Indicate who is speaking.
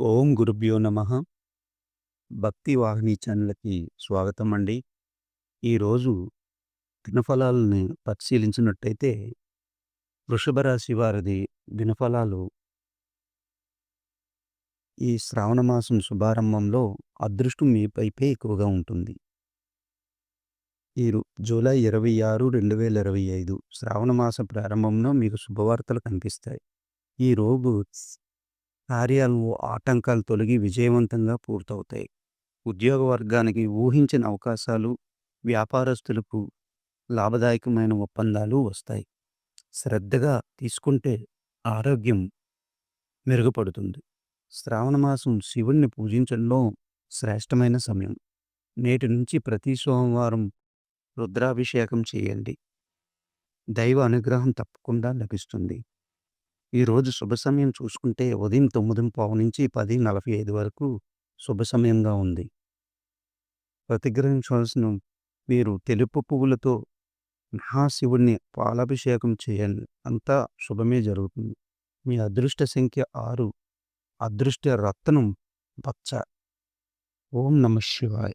Speaker 1: ఓం గురుభ్యో నమ. భక్తి వాహిని ఛానల్కి స్వాగతం అండి ఈరోజు దినఫలాలని పరిశీలించినట్టయితే వృషభ రాశి వారిది దినఫలాలు. ఈ శ్రావణ మాసం శుభారంభంలో అదృష్టం మీ పైపే ఎక్కువగా ఉంటుంది. ఈ జూలై ఇరవై ఆరు రెండు వేల ఇరవై ఐదు శ్రావణ మాస ప్రారంభంలో మీకు శుభవార్తలు కనిపిస్తాయి. ఈ రోజు కార్యాలు ఆటంకాలు తొలగి విజయవంతంగా పూర్తవుతాయి. ఉద్యోగ వర్గానికి ఊహించిన అవకాశాలు వ్యాపారస్తులకు లాభదాయకమైన ఒప్పందాలు వస్తాయి. శ్రద్ధగా తీసుకుంటే ఆరోగ్యం మెరుగుపడుతుంది. శ్రావణ మాసం శివుణ్ణి పూజించడంలో శ్రేష్టమైన సమయం. నేటి నుంచి ప్రతి సోమవారం రుద్రాభిషేకం చేయండి. దైవ అనుగ్రహం తప్పకుండా లభిస్తుంది. ఈరోజు శుభ సమయం చూసుకుంటే ఉదయం తొమ్మిది పావు నుంచి పది నలభై ఐదు వరకు శుభ సమయంగా ఉంది. ప్రతిగ్రహించవలసిన మీరు తెలుపు పువ్వులతో మహాశివుణ్ణి పాలాభిషేకం చేయండి. అంతా శుభమే జరుగుతుంది. మీ అదృష్ట సంఖ్య ఆరు అదృష్ట రత్నం పచ్చ. ఓం నమ శివాయ్.